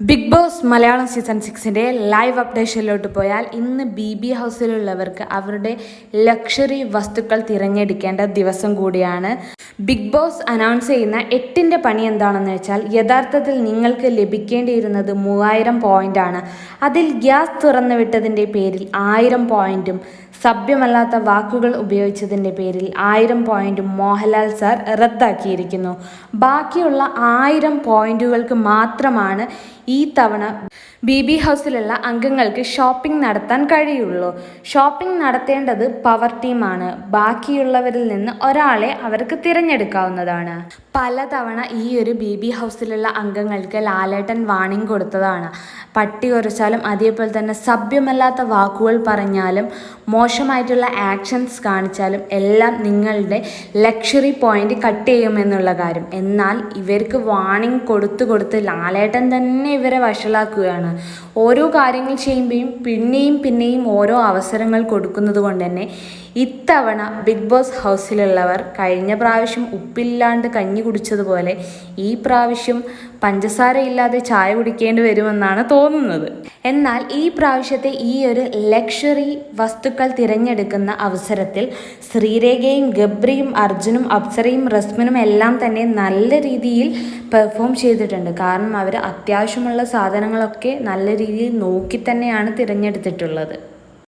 Big Boss Malayalam season സിക്സിന്റെ live അപ്ഡേഷനിലോട്ട് പോയാൽ ഇന്ന് ബി ബി ഹൗസിലുള്ളവർക്ക് അവരുടെ ലക്ഷറി വസ്തുക്കൾ തിരഞ്ഞെടുക്കേണ്ട ദിവസം കൂടിയാണ്. ബിഗ് ബോസ് അനൗൺസ് ചെയ്യുന്ന എട്ടിന്റെ പണി എന്താണെന്ന് വെച്ചാൽ യഥാർത്ഥത്തിൽ നിങ്ങൾക്ക് ലഭിക്കേണ്ടിയിരുന്നത് മൂവായിരം പോയിന്റാണ് അതിൽ ഗ്യാസ് തുറന്നു വിട്ടതിന്റെ പേരിൽ ആയിരം പോയിന്റും സഭ്യമല്ലാത്ത വാക്കുകൾ ഉപയോഗിച്ചതിന്റെ പേരിൽ ആയിരം പോയിന്റ് മോഹൻലാൽ സാർ റദ്ദാക്കിയിരിക്കുന്നു. ബാക്കിയുള്ള ആയിരം പോയിന്റുകൾക്ക് മാത്രമാണ് ഈ തവണ ബി ബി ഹൗസിലുള്ള അംഗങ്ങൾക്ക് ഷോപ്പിംഗ് നടത്താൻ കഴിയുള്ളൂ. ഷോപ്പിംഗ് നടത്തേണ്ടത് പവർ ടീമാണ്. ബാക്കിയുള്ളവരിൽ നിന്ന് ഒരാളെ അവർക്ക് തിരഞ്ഞെടുക്കാവുന്നതാണ്. പലതവണ ഈ ഒരു ബി ബി ഹൗസിലുള്ള അംഗങ്ങൾക്ക് ലാലേട്ടൻ വാണിംഗ് കൊടുത്തതാണ്. പട്ടി കുറച്ചാലും അതേപോലെ തന്നെ സഭ്യമല്ലാത്ത വാക്കുകൾ പറഞ്ഞാലും മോശമായിട്ടുള്ള ആക്ഷൻസ് കാണിച്ചാലും എല്ലാം നിങ്ങളുടെ ലക്ഷറി പോയിന്റ് കട്ട് ചെയ്യുമെന്നുള്ള കാര്യം. എന്നാൽ ഇവർക്ക് വാണിംഗ് കൊടുത്തു കൊടുത്ത് ലാലേട്ടൻ തന്നെ ഇവരെ വഷളാക്കുകയാണ്. ഓരോ കാര്യങ്ങൾ ചെയ്യുമ്പോഴും പിന്നെയും പിന്നെയും ഓരോ അവസരങ്ങൾ കൊടുക്കുന്നത് കൊണ്ട് തന്നെ ഇത്തവണ ബിഗ് ബോസ് ഹൗസിലുള്ളവർ കഴിഞ്ഞ പ്രാവശ്യം ഉപ്പില്ലാണ്ട് കഞ്ഞി കുടിച്ചതുപോലെ ഈ പ്രാവശ്യം പഞ്ചസാര ഇല്ലാതെ ചായ കുടിക്കേണ്ടി വരുമെന്നാണ് തോന്നുന്നത്. എന്നാൽ ഈ പ്രാവശ്യത്തെ ഈ ഒരു ലക്ഷറി വസ്തുക്കൾ തിരഞ്ഞെടുക്കുന്ന അവസരത്തിൽ ശ്രീരേഖയും ഗബ്രിയും അർജുനും അപ്സരയും റസ്മിനും എല്ലാം തന്നെ നല്ല രീതിയിൽ പെർഫോം ചെയ്തിട്ടുണ്ട്. കാരണം അവർ അത്യാവശ്യമുള്ള സാധനങ്ങളൊക്കെ നല്ല രീതിയിൽ നോക്കി തന്നെയാണ് തിരഞ്ഞെടുത്തിട്ടുള്ളത്.